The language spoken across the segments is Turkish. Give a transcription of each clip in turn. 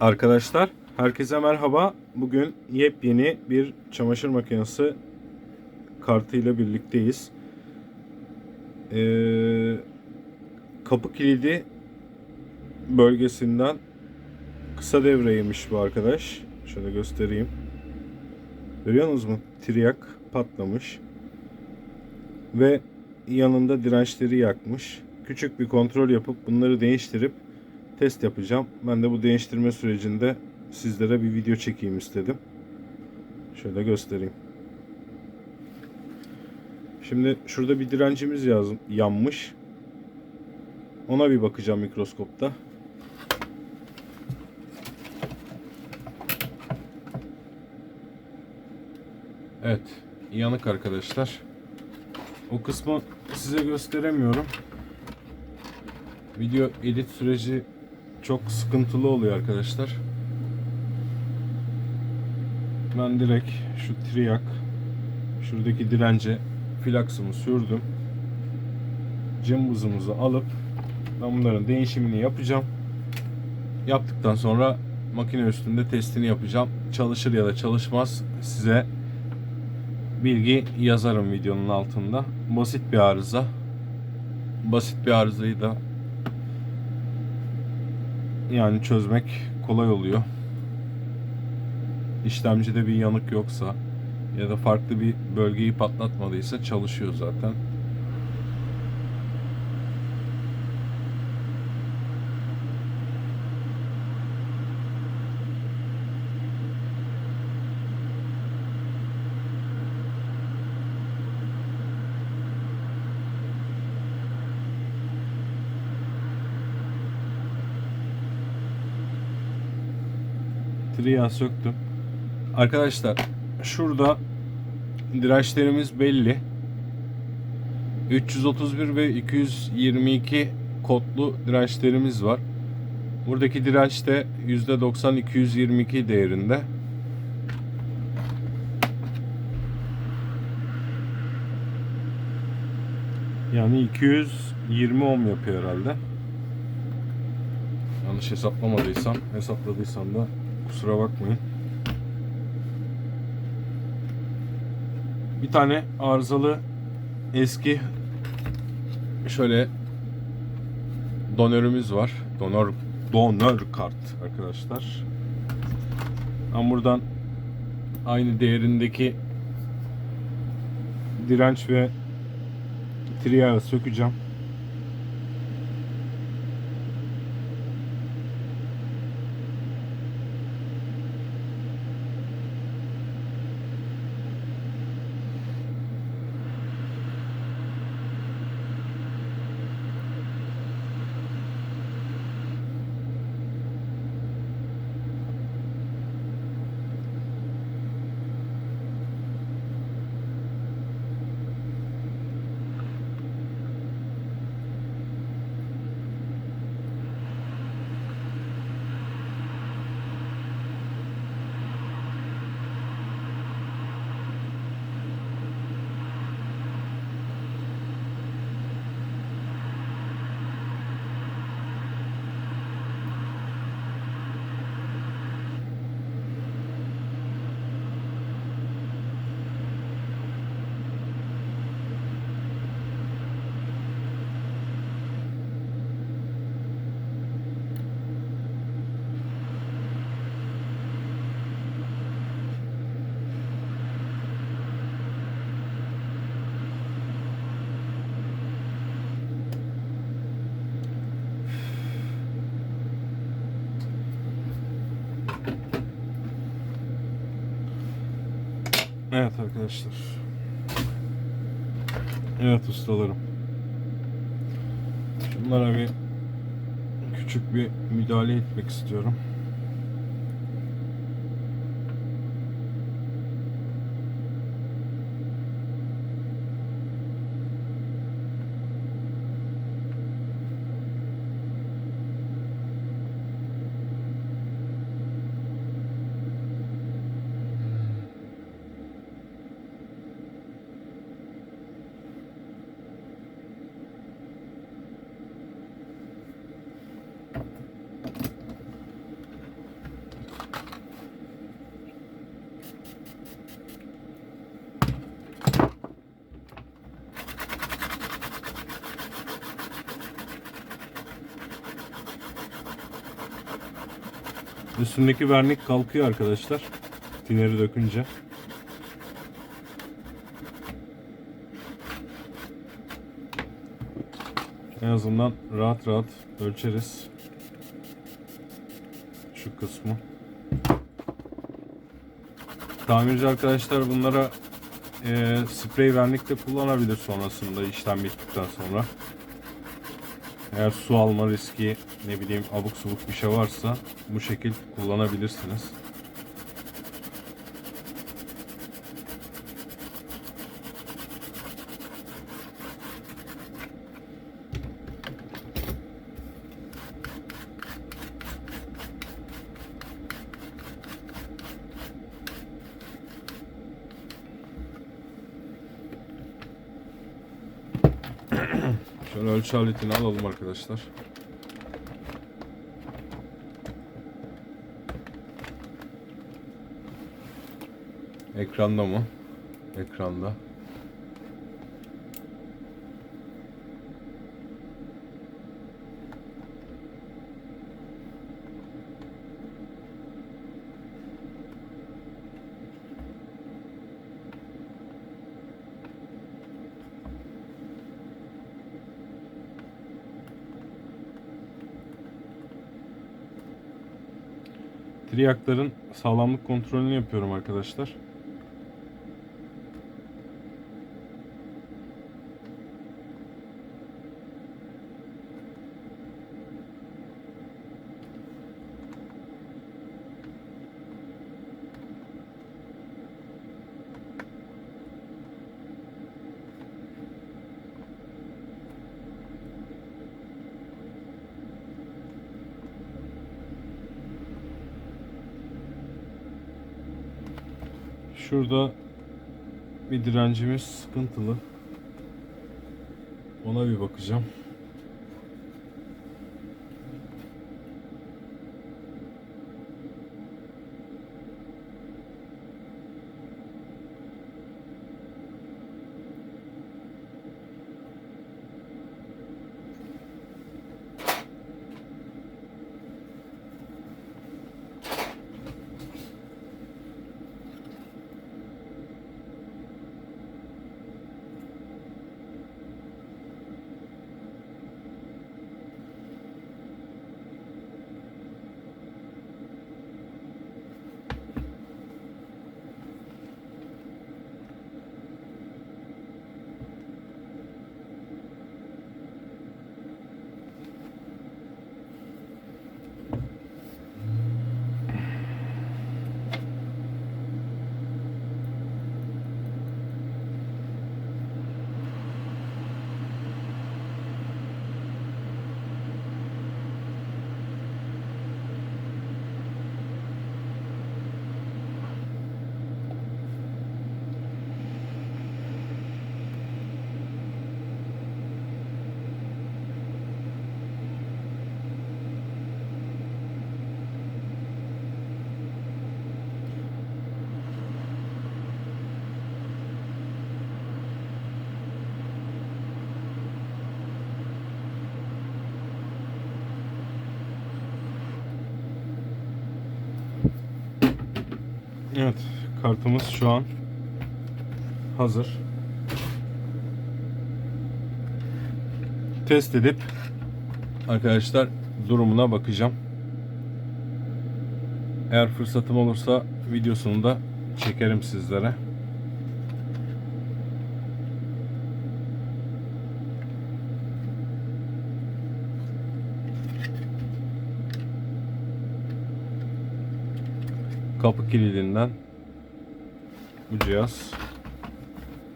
Arkadaşlar herkese merhaba. Bugün yepyeni bir çamaşır makinesi kartıyla birlikteyiz. Ee, kapı kilidi bölgesinden kısa devreymiş bu arkadaş. Şöyle göstereyim. Görüyor mu? Triyak patlamış. Ve yanında dirençleri yakmış. Küçük bir kontrol yapıp bunları değiştirip test yapacağım. Ben de bu değiştirme sürecinde sizlere bir video çekeyim istedim. Şöyle göstereyim. Şimdi şurada bir direncimiz yaz, yanmış. Ona bir bakacağım mikroskopta. Evet, yanık arkadaşlar. O kısmı size gösteremiyorum. Video edit süreci çok sıkıntılı oluyor arkadaşlar. Ben direkt şu triyak şuradaki dirence filaksımı sürdüm. Cımbızımızı alıp ben bunların değişimini yapacağım. Yaptıktan sonra makine üstünde testini yapacağım. Çalışır ya da çalışmaz size bilgi yazarım videonun altında. Basit bir arıza. Basit bir arızayı da yani çözmek kolay oluyor. İşlemcide bir yanık yoksa ya da farklı bir bölgeyi patlatmadıysa çalışıyor zaten. Triya söktüm. Arkadaşlar şurada dirençlerimiz belli. 331 ve 222 kodlu dirençlerimiz var. Buradaki direnç de %90-222 değerinde. Yani 220 ohm yapıyor herhalde. Yanlış hesaplamadıysam, hesapladıysam da kusura bakmayın. Bir tane arızalı eski şöyle donörümüz var. Donör donör kart arkadaşlar. Ben buradan aynı değerindeki direnç ve triyağı sökeceğim. Evet arkadaşlar. Evet ustalarım. Şunlara bir küçük bir müdahale etmek istiyorum. Üstündeki vernik kalkıyor arkadaşlar. Tineri dökünce. En azından rahat rahat ölçeriz. Şu kısmı. Tamirci arkadaşlar bunlara e, sprey vernik de kullanabilir sonrasında işlem bittikten sonra. Eğer su alma riski ne bileyim abuk subuk bir şey varsa bu şekil kullanabilirsiniz. Şöyle ölçü aletini alalım arkadaşlar. Ekranda mı? Ekranda. Triyakların sağlamlık kontrolünü yapıyorum arkadaşlar. Şurada bir direncimiz sıkıntılı. Ona bir bakacağım. Evet, kartımız şu an hazır. Test edip arkadaşlar durumuna bakacağım. Eğer fırsatım olursa videosunu da çekerim sizlere. Kapı kilidиnden bu cihaz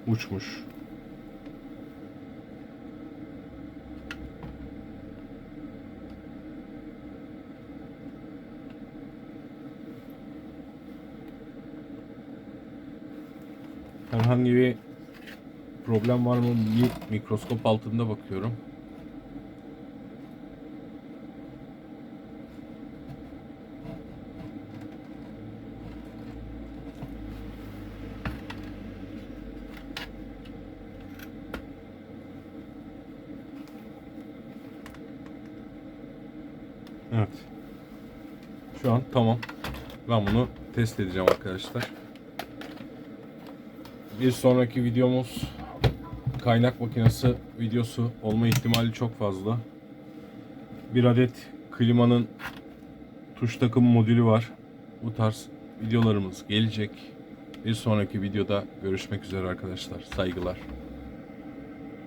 uçmuş. Herhangi bir problem var mı? Bir mikroskop altında bakıyorum. Evet. Şu an tamam. Ben bunu test edeceğim arkadaşlar. Bir sonraki videomuz kaynak makinesi videosu olma ihtimali çok fazla. Bir adet klimanın tuş takım modülü var. Bu tarz videolarımız gelecek. Bir sonraki videoda görüşmek üzere arkadaşlar. Saygılar.